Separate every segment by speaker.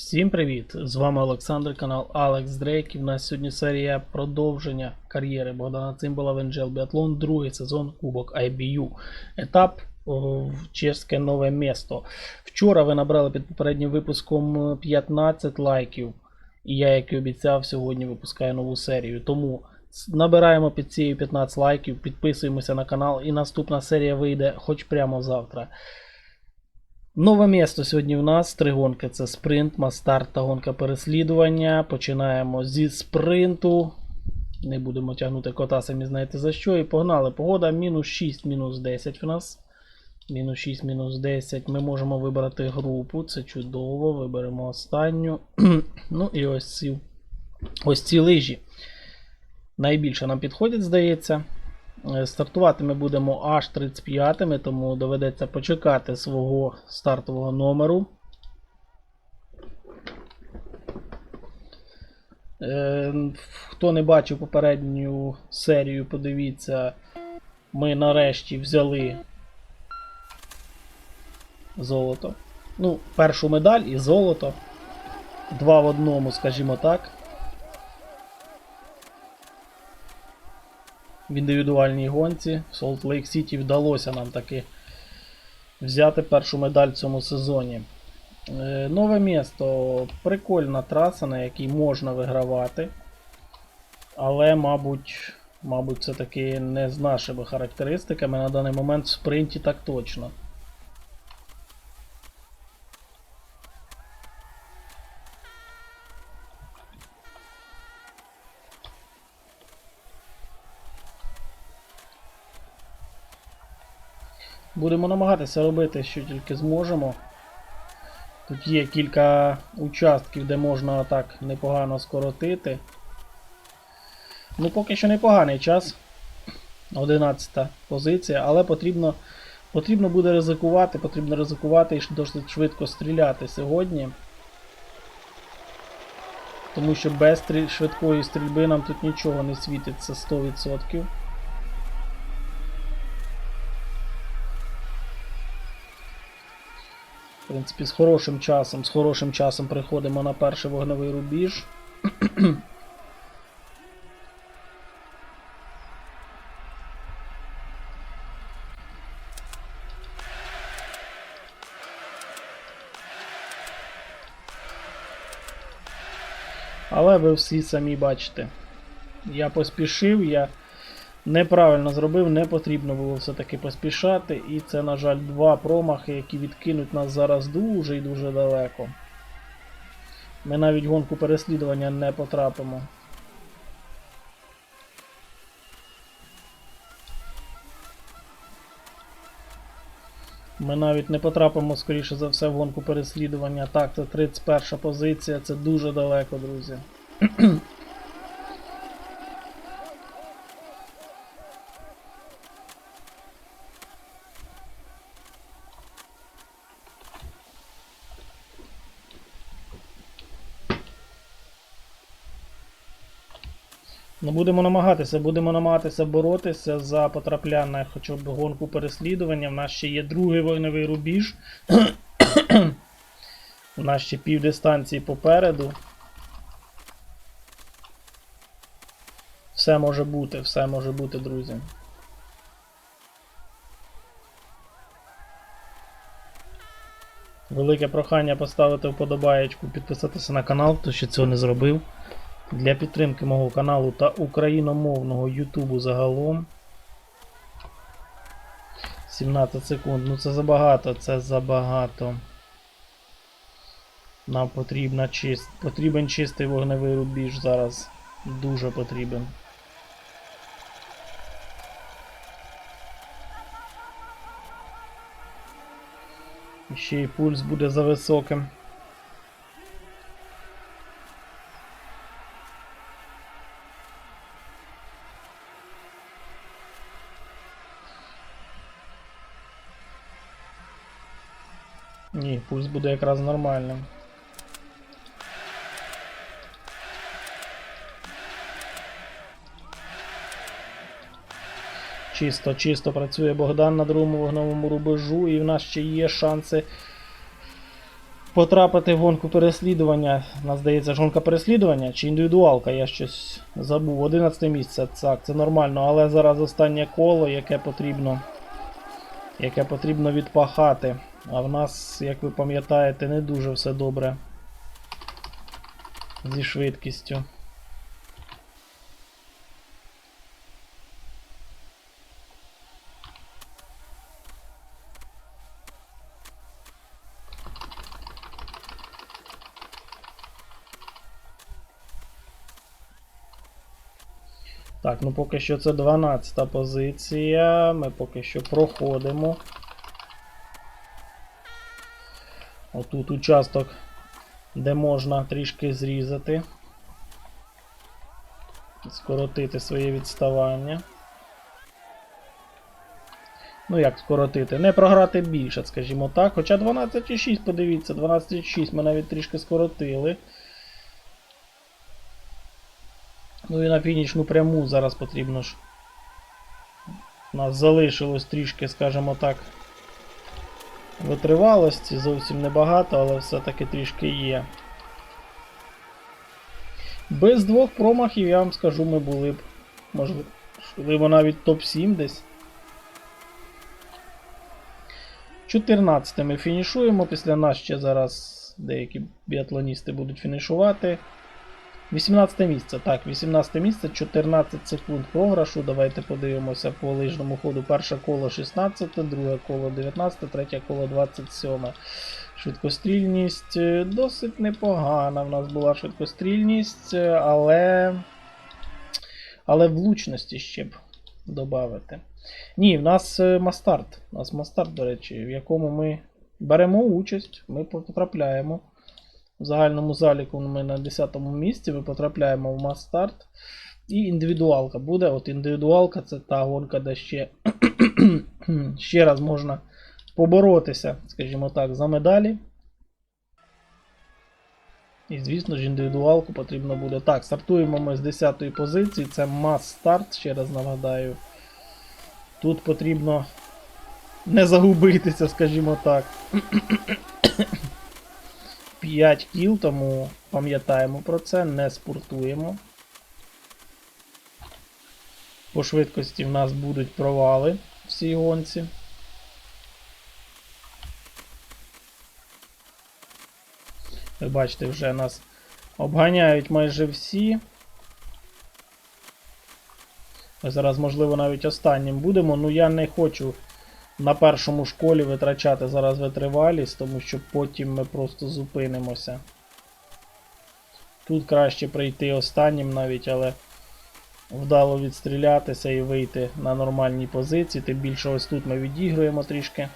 Speaker 1: Всім привіт! З вами Олександр, канал Алекс Дрейк. І в нас сьогодні серія продовження кар'єри Богдана Цимбала в NGL Біатлон, другий сезон Кубок IBU. Етап в чеське нове місто. Вчора ви набрали під попереднім випуском 15 лайків. І я, як і обіцяв, сьогодні випускаю нову серію. Тому набираємо під цією 15 лайків, підписуємося на канал, і наступна серія вийде хоч прямо завтра. Нове місто сьогодні в нас. Три гонки це спринт, мастарт та гонка переслідування. Починаємо зі спринту. Не будемо тягнути кота, самі знаєте за що. І погнали. Погода мінус 6, мінус 10 в нас. Мінус 6, мінус 10. Ми можемо вибрати групу. Це чудово. Виберемо останню. ну і ось ці, ось ці лижі. Найбільше нам підходять, здається. Е, Стартувати ми будемо аж 35, тому доведеться почекати свого стартового номеру. Е, Хто не бачив попередню серію, подивіться, ми нарешті взяли золото. Ну, першу медаль і золото. Два в одному, скажімо так. В індивідуальній гонці в Солт Лейк Сіті вдалося нам таки взяти першу медаль в цьому сезоні. Е, Нове місто прикольна траса, на якій можна вигравати. Але, мабуть, мабуть, це таки не з нашими характеристиками на даний момент в спринті так точно. Будемо намагатися робити, що тільки зможемо. Тут є кілька участків, де можна так непогано скоротити. Ну, поки що непоганий час. 11 позиція, але потрібно, потрібно буде ризикувати, потрібно ризикувати і досить швидко стріляти сьогодні. Тому що без швидкої стрільби нам тут нічого не світить, це 100%. В принципі, з хорошим часом, з хорошим часом приходимо на перший вогневий рубіж. Але ви всі самі бачите. Я поспішив, я неправильно зробив, не потрібно було все-таки поспішати. І це, на жаль, два промахи, які відкинуть нас зараз дуже і дуже далеко. Ми навіть гонку переслідування не потрапимо. Ми навіть не потрапимо, скоріше за все, в гонку переслідування. Так, це 31 позиція, це дуже далеко, друзі. Ну, будемо намагатися, будемо намагатися боротися за потрапляння хоча б гонку переслідування. У нас ще є другий вогневий рубіж. У нас ще пів дистанції попереду. Все може бути, все може бути, друзі. Велике прохання поставити вподобаєчку, підписатися на канал, хто ще цього не зробив. Для підтримки мого каналу та україномовного Ютубу загалом. 17 секунд. Ну це забагато, це забагато. Нам потрібна чист... потрібен чистий вогневий рубіж зараз. Дуже потрібен. Ще й пульс буде за високим. Ні, пульс буде якраз нормальним. Чисто, чисто працює Богдан на другому вогновому рубежу, і в нас ще є шанси потрапити в гонку переслідування. Нас здається, ж гонка переслідування чи індивідуалка, я щось забув. 11 місце, так, це нормально, але зараз останнє коло, яке потрібно, яке потрібно відпахати. А в нас, як ви пам'ятаєте, не дуже все добре зі швидкістю. Так, ну поки що це 12 позиція. Ми поки що проходимо. Отут участок, де можна трішки зрізати. Скоротити своє відставання. Ну, як скоротити? Не програти більше, скажімо так. Хоча 12,6, подивіться, 12,6 ми навіть трішки скоротили. Ну і на фінішну пряму зараз потрібно ж. У нас залишилось трішки, скажімо так. Витривалості, зовсім небагато, але все-таки трішки є. Без двох промахів, я вам скажу, ми були б, можливо, навіть топ-7 десь. 14 ми фінішуємо. Після нас ще зараз деякі біатлоністи будуть фінішувати. 18 місце. Так, 18 місце, 14 секунд програшу. Давайте подивимося по лижному ходу. Перше коло 16, друге коло 19, третє коло 27. Швидкострільність е, досить непогана. В нас була швидкострільність, е, але. Але влучності ще б додати. Ні, в нас е, мастарт. У нас мастарт, до речі, в якому ми беремо участь, ми потрапляємо. В загальному заліку ми на 10 місці, ми потрапляємо в мастарт. І індивідуалка буде. От індивідуалка це та гонка, де ще, ще раз можна поборотися, скажімо так, за медалі. І, звісно ж, індивідуалку потрібно буде. Так, стартуємо ми з 10-ї позиції. Це мас-старт, ще раз нагадаю. Тут потрібно не загубитися, скажімо так. 5 кіл, тому пам'ятаємо про це, не спортуємо. По швидкості в нас будуть провали в цій гонці. Ви бачите, вже нас обганяють майже всі. Ми зараз, можливо, навіть останнім будемо, ну я не хочу на першому школі витрачати зараз витривалість, тому що потім ми просто зупинимося. Тут краще прийти останнім навіть, але вдало відстрілятися і вийти на нормальні позиції. Тим більше ось тут ми відігруємо трішки.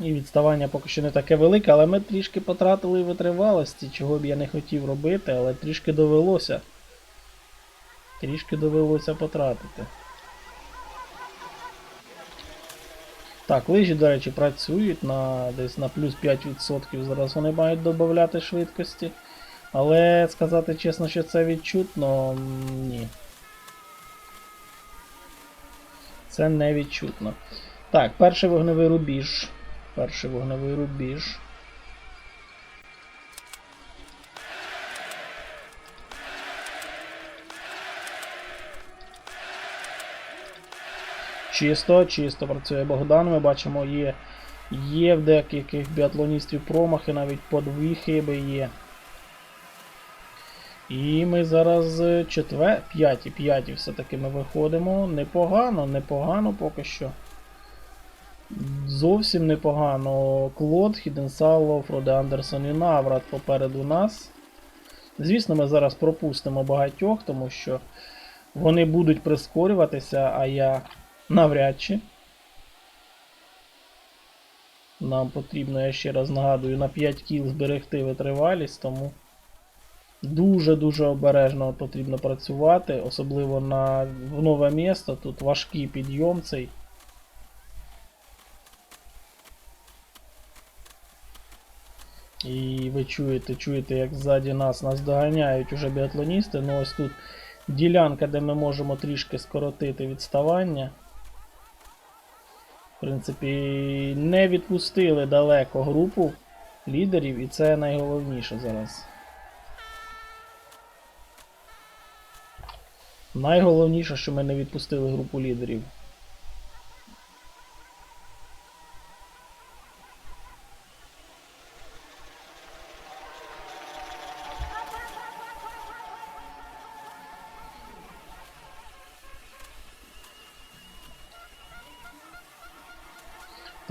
Speaker 1: І відставання поки що не таке велике, але ми трішки потратили витривалості, чого б я не хотів робити, але трішки довелося. Трішки довелося потратити. Так, лижі, до речі, працюють на десь на плюс 5%. Зараз вони мають додати швидкості. Але сказати чесно, що це відчутно, ні. Це не відчутно. Так, перший вогневий рубіж. Перший вогневий рубіж. Чисто, чисто працює Богдан. Ми бачимо, є є в деяких біатлоністів промахи, навіть по дві хиби є. І ми зараз е, четвер... п'яті, п'яті все-таки ми виходимо. Непогано, непогано поки що. Зовсім непогано. Клод, Хіденсало, Фроде Андерсон і Наврат попереду нас. Звісно, ми зараз пропустимо багатьох, тому що вони будуть прискорюватися, а я навряд чи. Нам потрібно, я ще раз нагадую, на 5 кіл зберегти витривалість, тому дуже-дуже обережно потрібно працювати, особливо на в нове місто. Тут важкий підйом цей. І ви чуєте, чуєте, як ззаді нас нас доганяють уже біатлоністи. Ну ось тут ділянка, де ми можемо трішки скоротити відставання. Принципі, не відпустили далеко групу лідерів, і це найголовніше зараз. Найголовніше, що ми не відпустили групу лідерів.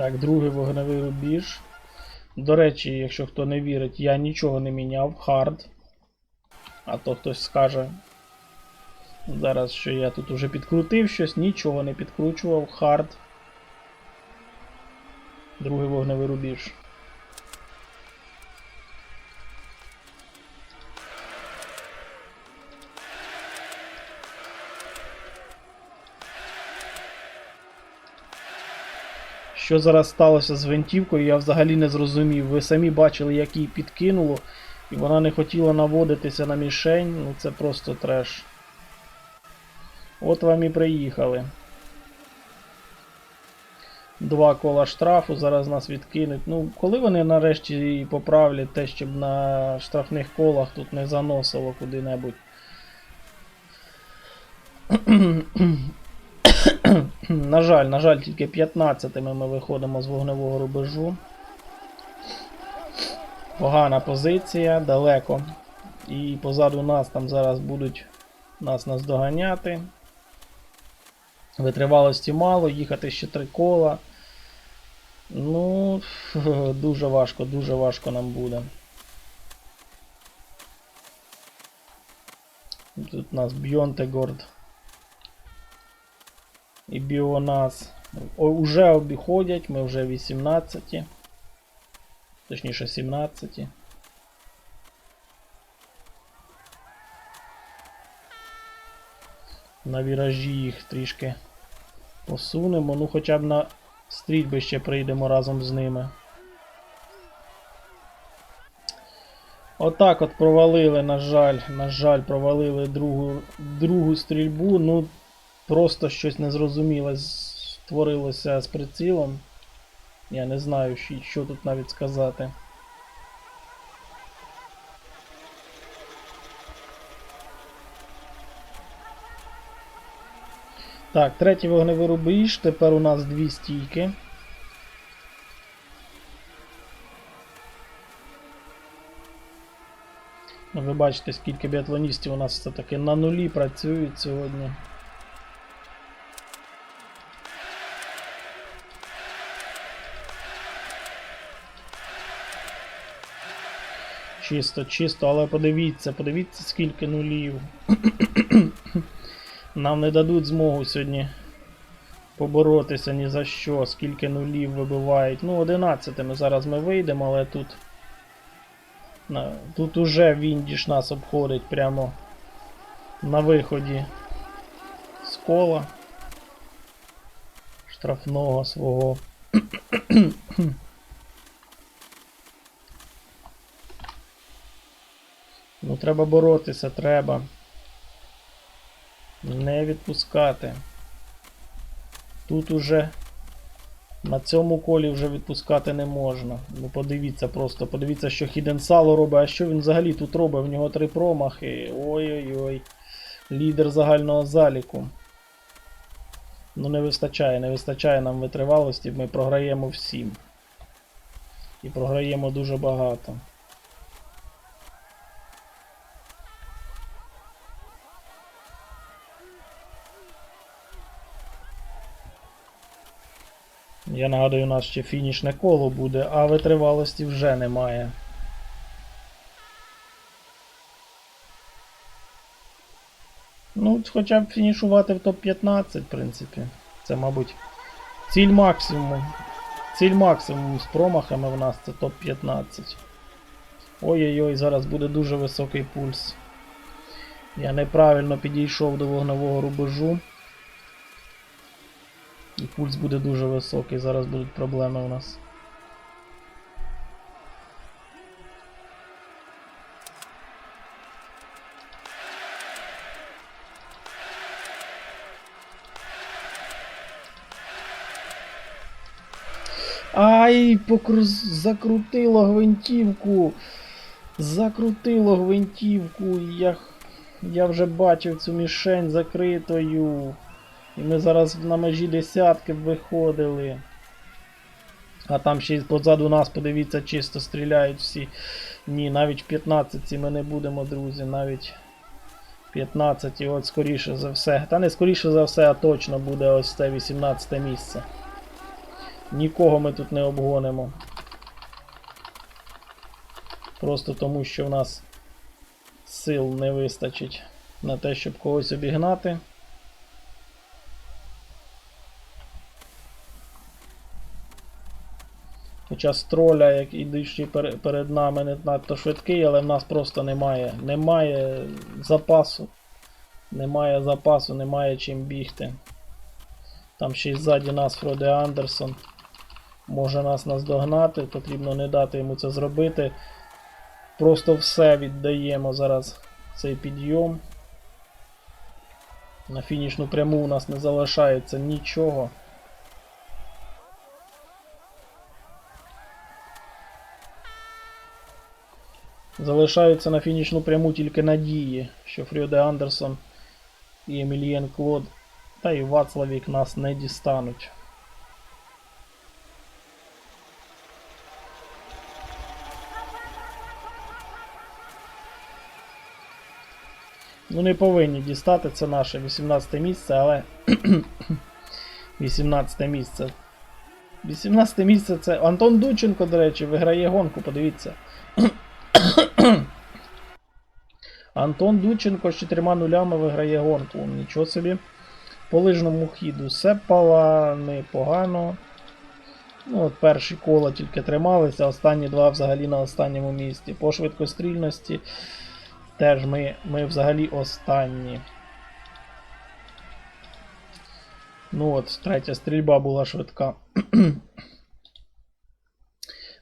Speaker 1: Так, другий вогневий рубіж. До речі, якщо хто не вірить, я нічого не міняв. Хард. А то хтось скаже. Зараз, що я тут уже підкрутив щось, нічого не підкручував. Хард. Другий вогневий рубіж. Що зараз сталося з гвинтівкою, я взагалі не зрозумів. Ви самі бачили, як її підкинуло, і вона не хотіла наводитися на мішень. Ну це просто треш. От вам і приїхали. Два кола штрафу, зараз нас відкинуть. Ну, коли вони нарешті поправлять те, щоб на штрафних колах тут не заносило куди-небудь. На жаль, на жаль, тільки 15-ми ми виходимо з вогневого рубежу. Погана позиція, далеко. І позаду нас там зараз будуть нас наздоганяти. Витривалості мало, їхати ще три кола. Ну, дуже важко, дуже важко нам буде. Тут у нас Бьонтегорд і Біонас уже обіходять, ми вже 18. Точніше 17. На віражі їх трішки посунемо. Ну хоча б на стрільби ще прийдемо разом з ними. Отак от провалили, на жаль, на жаль, провалили другу, другу стрільбу. Ну, просто щось незрозуміле створилося з прицілом. Я не знаю, що, тут навіть сказати. Так, третій вогневий рубіж, тепер у нас дві стійки. Ну, Ви бачите, скільки біатлоністів у нас все-таки на нулі працюють сьогодні. Чисто, чисто, але подивіться, подивіться, скільки нулів. Нам не дадуть змогу сьогодні поборотися ні за що, скільки нулів вибивають. Ну, 11 ми зараз ми вийдемо, але тут. Тут уже Віндіш нас обходить прямо на виході з кола штрафного свого. Ну, треба боротися, треба. Не відпускати. Тут уже на цьому колі вже відпускати не можна. Ну подивіться просто, подивіться, що Хіден Сало робить, а що він взагалі тут робить? В нього три промахи. Ой-ой-ой. Лідер загального заліку. Ну не вистачає, не вистачає нам витривалості, ми програємо всім. І програємо дуже багато. Я нагадую, у нас ще фінішне коло буде, а витривалості вже немає. Ну, хоча б фінішувати в топ-15, в принципі. Це, мабуть, ціль максимум. Ціль максимум з промахами в нас це топ-15. Ой-ой-ой, зараз буде дуже високий пульс. Я неправильно підійшов до вогневого рубежу. І пульс буде дуже високий, зараз будуть проблеми у нас. Ай, покрус... закрутило гвинтівку. Закрутило гвинтівку. Я... Я вже бачив цю мішень закритою. І ми зараз на межі десятки виходили. А там ще й позаду нас, подивіться, чисто стріляють всі. Ні, навіть в 15 ми не будемо, друзі, навіть 15 і от скоріше за все. Та не скоріше за все, а точно буде ось це 18 місце. Нікого ми тут не обгонимо. Просто тому, що в нас сил не вистачить на те, щоб когось обігнати. Хоча троля, як ідучи перед нами, не надто швидкий, але в нас просто немає. Немає запасу. Немає запасу, немає чим бігти. Там ще й ззаді нас Фроде Андерсон. Може нас наздогнати, потрібно не дати йому це зробити. Просто все віддаємо зараз цей підйом. На фінішну пряму у нас не залишається нічого. Залишаються на фінішну пряму тільки надії, що Фрьоде Андерсон і Емілієн Клод та і Вацлавік нас не дістануть. Ну, не повинні дістати, це наше 18 місце, але 18 місце. 18 місце це Антон Дученко, до речі, виграє гонку, подивіться. Антон Дученко з 4 нулями виграє гонку. Нічого собі. По лижному хіду Сепала непогано. Ну, от перші кола тільки трималися, останні два взагалі на останньому місці. По швидкострільності теж ми, ми взагалі останні. Ну от, третя стрільба була швидка.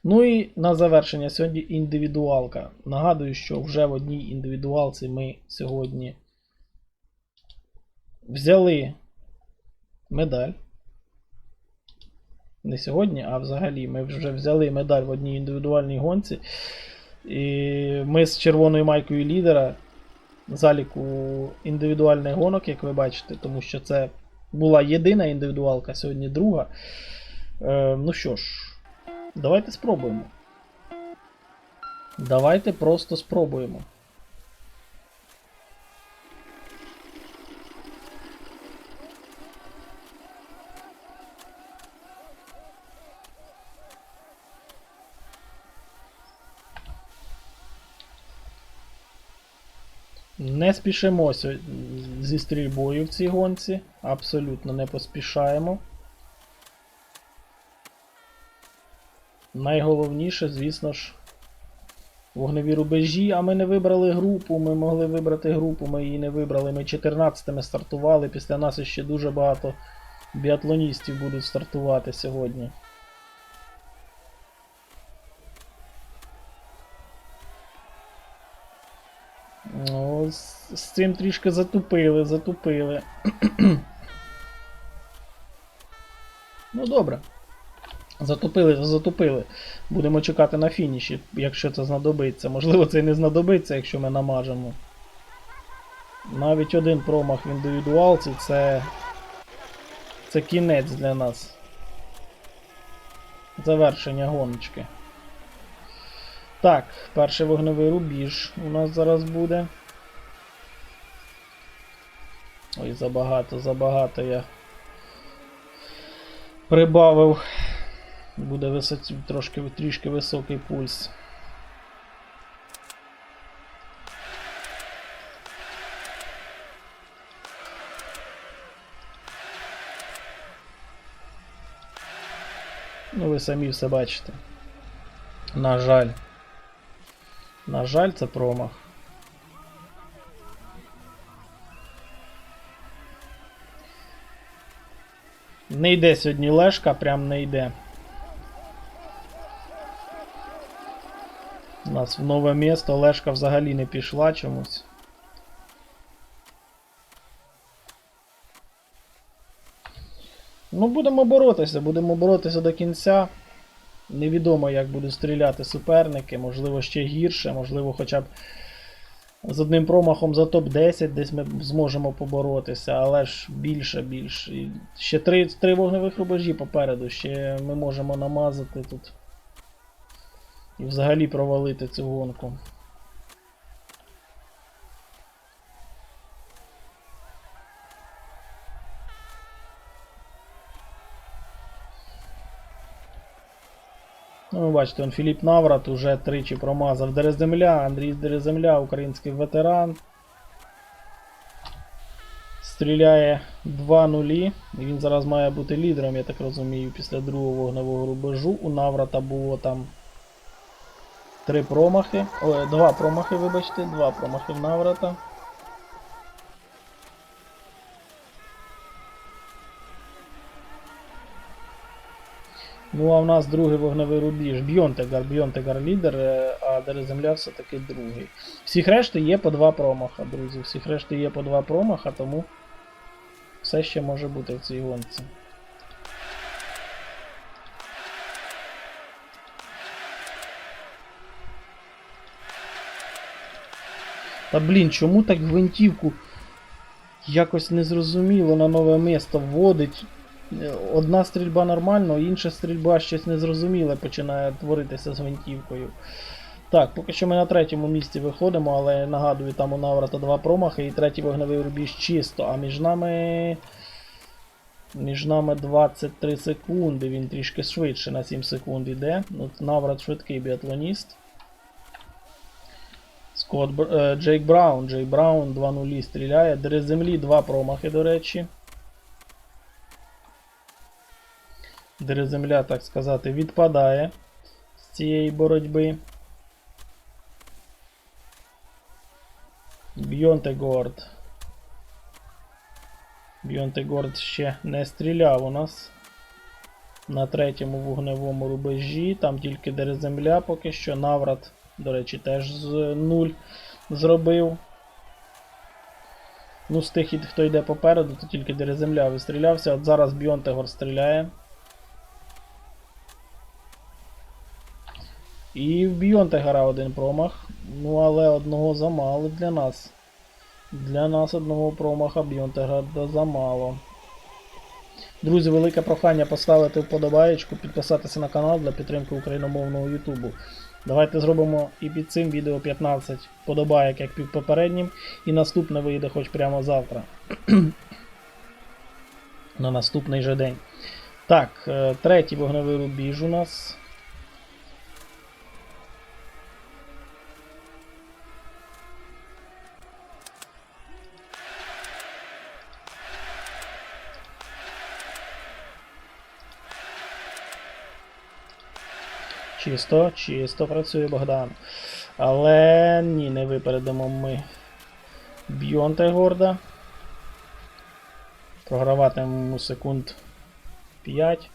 Speaker 1: Ну і на завершення сьогодні індивідуалка. Нагадую, що вже в одній індивідуалці ми сьогодні взяли медаль. Не сьогодні, а взагалі ми вже взяли медаль в одній індивідуальній гонці. І ми з червоною майкою лідера заліку індивідуальних гонок, як ви бачите, тому що це була єдина індивідуалка, сьогодні друга. Е, ну що ж, давайте спробуємо. Давайте просто спробуємо. Не спішимо сьо- зі стрільбою в цій гонці. Абсолютно не поспішаємо. Найголовніше, звісно ж, вогневі рубежі, а ми не вибрали групу. Ми могли вибрати групу, ми її не вибрали. Ми 14-ми стартували. Після нас ще дуже багато біатлоністів будуть стартувати сьогодні. Ну, з, цим трішки затупили, затупили. ну добре. Затупили, то затупили. Будемо чекати на фініші, якщо це знадобиться. Можливо, це і не знадобиться, якщо ми намажемо. Навіть один промах в індивідуалці це. Це кінець для нас. Завершення гоночки. Так, перший вогневий рубіж у нас зараз буде. Ой, забагато, забагато я прибавив. Буде висоці, трошки трішки високий пульс. Ну, ви самі все бачите. На жаль. На жаль, це промах. Не йде сьогодні лешка, прям не йде. У нас в нове місто лешка взагалі не пішла чомусь. Ну, будемо боротися, будемо боротися до кінця. Невідомо, як будуть стріляти суперники, можливо, ще гірше, можливо, хоча б з одним промахом за топ-10 десь ми зможемо поборотися, але ж більше, більше. Ще три, три вогневих рубежі попереду, ще ми можемо намазати тут. І взагалі провалити цю гонку. Ну, ви бачите, он Філіп Наврат уже тричі промазав Дереземля, Андрій Дереземля, український ветеран. Стріляє 2-0. Він зараз має бути лідером, я так розумію, після другого вогневого рубежу. У Наврата було там три промахи. Ой, два промахи, вибачте, два промахи в Наврата. Ну, а в нас другий вогневий рубіж. Бьонтегар, Бьонтегар лідер, е, а Дереземля все-таки другий. Всіх решти є по два промаха, друзі. Всіх решти є по два промаха, тому все ще може бути в цій гонці. Та блін, чому так гвинтівку якось незрозуміло на нове місто вводить? Е, Одна стрільба нормально, інша стрільба щось незрозуміле починає творитися з гвинтівкою. Так, поки що ми на третьому місці виходимо, але нагадую, там у Наврата два промахи і третій вогневий рубіж чисто, а між нами. Між нами 23 секунди, він трішки швидше на 7 секунд йде. От Наврат швидкий біатлоніст. Скотт е, Джейк Браун. Джейк Браун 2-0 стріляє. Дери землі, два промахи, до речі. Дери земля, так сказати, відпадає з цієї боротьби. Бьонтегорд. Бьонтегорд ще не стріляв у нас на третьому вогневому рубежі. Там тільки Дереземля поки що. Наврат, до речі, теж з нуль зробив. Ну, з тих, хто йде попереду, то тільки Дереземля вистрілявся. От зараз Бьонтегор стріляє. І в Бьонтегора один промах. Ну, але одного замало для нас. Для нас одного промаха Бьонтегора замало. Друзі, велике прохання поставити вподобаєчку, підписатися на канал для підтримки україномовного Ютубу. Давайте зробимо і під цим відео 15 подобаєк, як під попереднім, і наступне вийде хоч прямо завтра. На наступний же день. Так, е, третій вогневий рубіж у нас. Чисто, чисто працює Богдан. Але ні, не випередимо ми Бьонте Горда. Програватимемо секунд 5.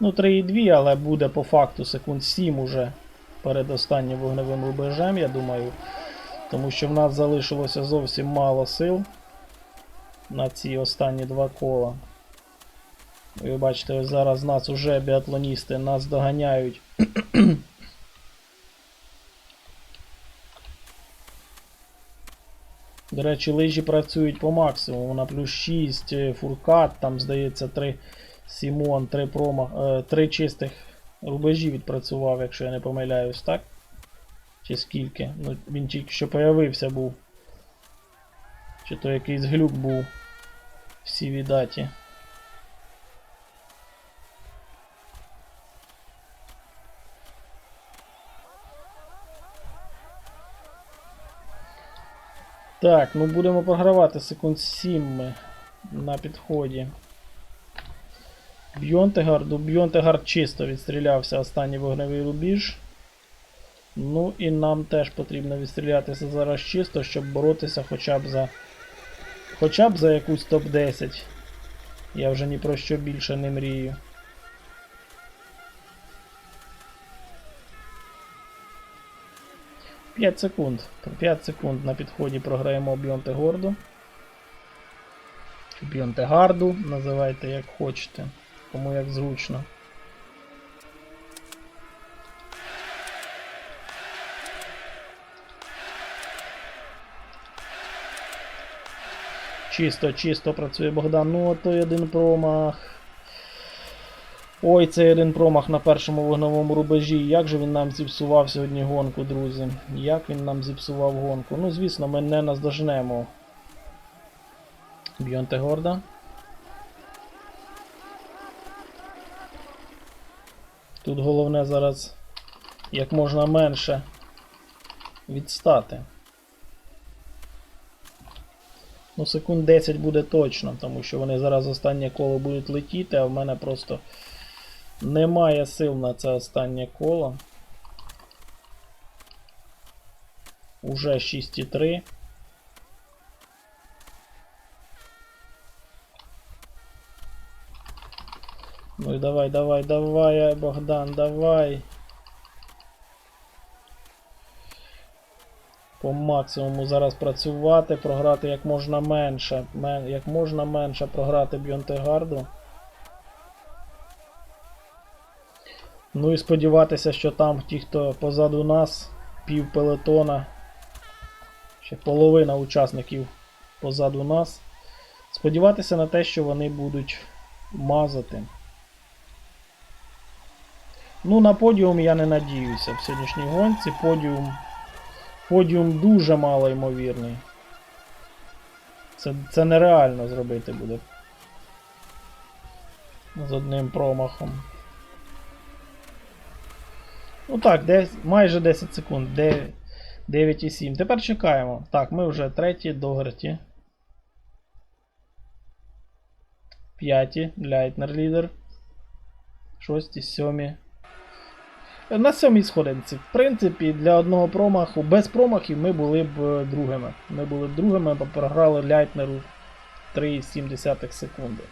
Speaker 1: Ну, 3,2, але буде по факту секунд 7 уже перед останнім вогневим рубежем, я думаю. Тому що в нас залишилося зовсім мало сил на ці останні два кола. Ви бачите, ось зараз нас уже біатлоністи нас доганяють. До речі, лижі працюють по максимуму. На плюс 6 е, фуркат, там, здається, 3 Сімон, 3 прома, 3 чистих рубежі відпрацював, якщо я не помиляюсь, так? Чи скільки? Ну, він тільки що появився був. Чи то якийсь глюк був в сівій даті. Так, ну будемо програвати секунд 7 ми на підході. Бьонтегарду. Бьонтегард чисто відстрілявся останній вогневий рубіж. Ну і нам теж потрібно відстрілятися зараз чисто, щоб боротися хоча б за. Хоча б за якусь топ-10. Я вже ні про що більше не мрію. 5 секунд. 5 секунд на підході програємо Бьонте Горду. Чи Гарду, називайте як хочете, кому як зручно. Чисто, чисто працює Богдан. Ну, а той один промах. Ой, цей один промах на першому вогновому рубежі. Як же він нам зіпсував сьогодні гонку, друзі? Як він нам зіпсував гонку? Ну, звісно, ми не наздожнемо. Бьонте горда. Тут головне зараз як можна менше відстати. Ну, секунд 10 буде точно, тому що вони зараз останнє коло будуть летіти, а в мене просто немає сил на це останнє коло. Уже 6,3. Ну і давай, давай, давай, Богдан, давай. По максимуму зараз працювати, програти як можна менше. Мен, як можна менше програти Бьонтегарду. Ну і сподіватися, що там ті, хто позаду нас, пів пелетона, ще половина учасників позаду нас. Сподіватися на те, що вони будуть мазати. Ну, на подіум я не надіюся в сьогоднішній гонці. Подіум. Подіум дуже мало ймовірний. Це, це нереально зробити буде. З одним промахом. Ну так, десь, майже 10 секунд. 9,7. Тепер чекаємо. Так, ми вже треті догерті. П'яті. Ляйтнер лідер. Шості, сьомі. На сьомій сходинці. В принципі, для одного промаху, без промахів ми були б е, другими. Ми були б другими, бо програли Ляйтнеру 3,7 секунди.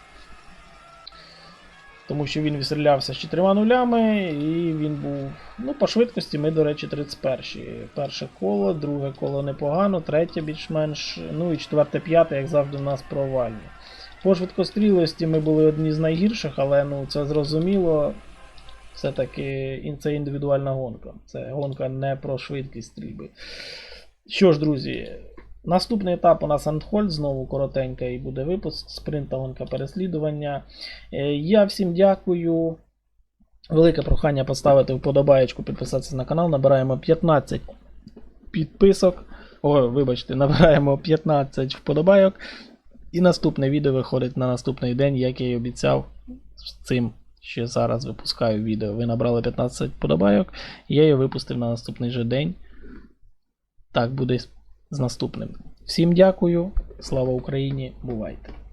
Speaker 1: Тому що він відстрілявся з 4 нулями, і він був. Ну, по швидкості ми, до речі, 31. Перше коло, друге коло непогано, третє більш-менш. Ну і четверте, п'яте, як завжди, у нас провальні. По швидкострілості ми були одні з найгірших, але ну, це зрозуміло. Все-таки це індивідуальна гонка. Це гонка не про швидкість стрільби. Що ж, друзі, наступний етап у нас Антхольд, знову коротенька і буде випуск. Спринта гонка переслідування. Е, Я всім дякую. Велике прохання поставити вподобаєчку, підписатися на канал. Набираємо 15 підписок. О, вибачте, набираємо 15 вподобайок. І наступне відео виходить на наступний день, як я і обіцяв з цим. Ще зараз випускаю відео. Ви набрали 15 вподобайок, я його випустив на наступний же день. Так буде з наступним. Всім дякую. Слава Україні! Бувайте!